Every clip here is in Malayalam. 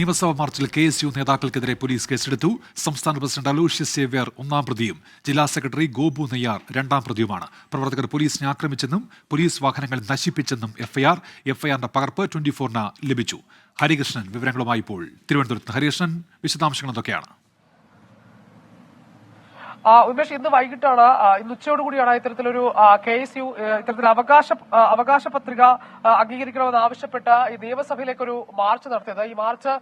നിയമസഭാ മാർച്ചിൽ കെ എസ് യു നേതാക്കൾക്കെതിരെ പോലീസ് കേസെടുത്തു. സംസ്ഥാന പ്രസിഡന്റ് അലോഷ്യസ് സേവ്യർ ഒന്നാം പ്രതിയും ജില്ലാ സെക്രട്ടറി ഗോപു നെയ്യാർ രണ്ടാം പ്രതിയുമാണ്. പ്രവർത്തകർ പോലീസിനെ ആക്രമിച്ചെന്നും പോലീസ് വാഹനങ്ങൾ നശിപ്പിച്ചെന്നും എഫ്ഐആർ എഫ്ഐആറിന്റെ പകർപ്പ് ട്വന്റി ഫോറിന് ലഭിച്ചു. ഹരികൃഷ്ണൻ വിവരങ്ങളുമായി ഇപ്പോൾ തിരുവനന്തപുരത്ത്. ഹരികൃഷ്ണൻ വിശദാംശങ്ങൾ എന്തൊക്കെയാണ്? ഉന്മേഷ് ഇന്ന് വൈകിട്ടാണ് ഇന്ന് ഉച്ചയോടുകൂടിയാണ് ഇത്തരത്തിലൊരു കെ എസ് യു ഇത്തരത്തിൽ അവകാശ അവകാശ പത്രിക അംഗീകരിക്കണമെന്ന് ആവശ്യപ്പെട്ട് ഈ നിയമസഭയിലേക്ക് ഒരു മാർച്ച് നടത്തിയത്. ഈ മാർച്ച്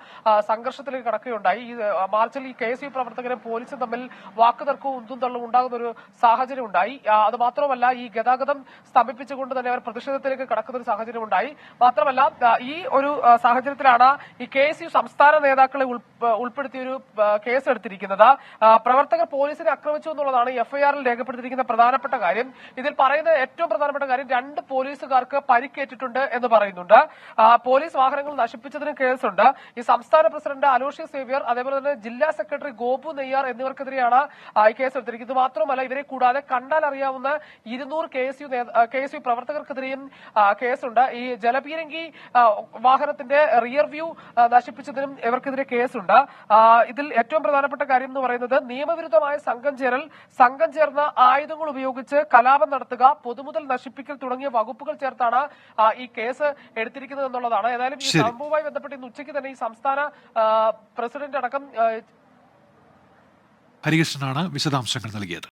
സംഘർഷത്തിലേക്ക് കടക്കുകയുണ്ടായി. ഈ മാർച്ചിൽ ഈ കെ എസ് യു പ്രവർത്തകരും പോലീസും തമ്മിൽ വാക്കുതർക്കവും ഉന്തും തള്ളും ഉണ്ടാകുന്ന ഒരു സാഹചര്യം ഉണ്ടായി അത് മാത്രമല്ല ഈ ഗതാഗതം സ്തംഭിപ്പിച്ചുകൊണ്ട് തന്നെ അവർ പ്രതിഷേധത്തിലേക്ക് കടക്കുന്ന ഒരു സാഹചര്യം ഉണ്ടായി മാത്രമല്ല ഈ ഒരു സാഹചര്യത്തിലാണ് ഈ കെ എസ് യു സംസ്ഥാന നേതാക്കളെ ഉൾപ്പ- ഉൾപ്പെടുത്തിയ ഒരു കേസെടുത്തിരിക്കുന്നത്. കേസ് എടുത്തിരിക്കുന്നത് ആ, പ്രവർത്തകർ പോലീസിനെ ആക്രമിച്ചു എന്നുള്ളതാണ് എഫ്ഐആറിൽ രേഖപ്പെടുത്തിയിരിക്കുന്ന പ്രധാനപ്പെട്ട കാര്യം. ഇതിൽ പറയുന്ന ഏറ്റവും പ്രധാനപ്പെട്ട കാര്യം രണ്ട് പോലീസുകാർക്ക് പരിക്കേറ്റിട്ടുണ്ട് എന്ന് പറയുന്നുണ്ട്. പോലീസ് വാഹനങ്ങൾ നശിപ്പിച്ചതിന് കേസുണ്ട്. ഈ സംസ്ഥാന പ്രസിഡന്റ് അലോഷി സേവ്യർ അതേപോലെ തന്നെ ജില്ലാ സെക്രട്ടറി ഗോപു നെയ്യാർ എന്നിവർക്കെതിരെയാണ് ഈ കേസ് എടുത്തിരിക്കുന്നത്. മാത്രമല്ല ഇവരെ കൂടാതെ കണ്ടാൽ അറിയാവുന്ന ഇരുന്നൂറ് K S U K S U പ്രവർത്തകർക്കെതിരെയും കേസുണ്ട്. ഈ ജലപീരങ്കി വാഹനത്തിന്റെ റിയർ വ്യൂ നശിപ്പിച്ചതിനും ഇവർക്കെതിരെ കേസുണ്ട്. ആ, ഇതിൽ ഏറ്റവും പ്രധാനപ്പെട്ട കാര്യം എന്ന് പറയുന്നത് നിയമവിരുദ്ധമായ സംഘം ചേരൽ. സംഘം ചേർന്ന ആയുധങ്ങൾ ഉപയോഗിച്ച് കലാപം നടത്തുക പൊതുമുതൽ നശിപ്പിക്കൽ തുടങ്ങിയ വകുപ്പുകൾ ചേർത്താണ് ഈ കേസ് എടുത്തിരിക്കുന്നത് എന്നുള്ളതാണ്. ഏതായാലും ഈ. സംഭവവുമായി ബന്ധപ്പെട്ട് ഇന്ന് ഉച്ചയ്ക്ക് തന്നെ ഈ സംസ്ഥാന പ്രസിഡന്റ് അടക്കം ഹരികൃഷ്ണനാണ് വിശദാംശങ്ങൾ നൽകിയത്.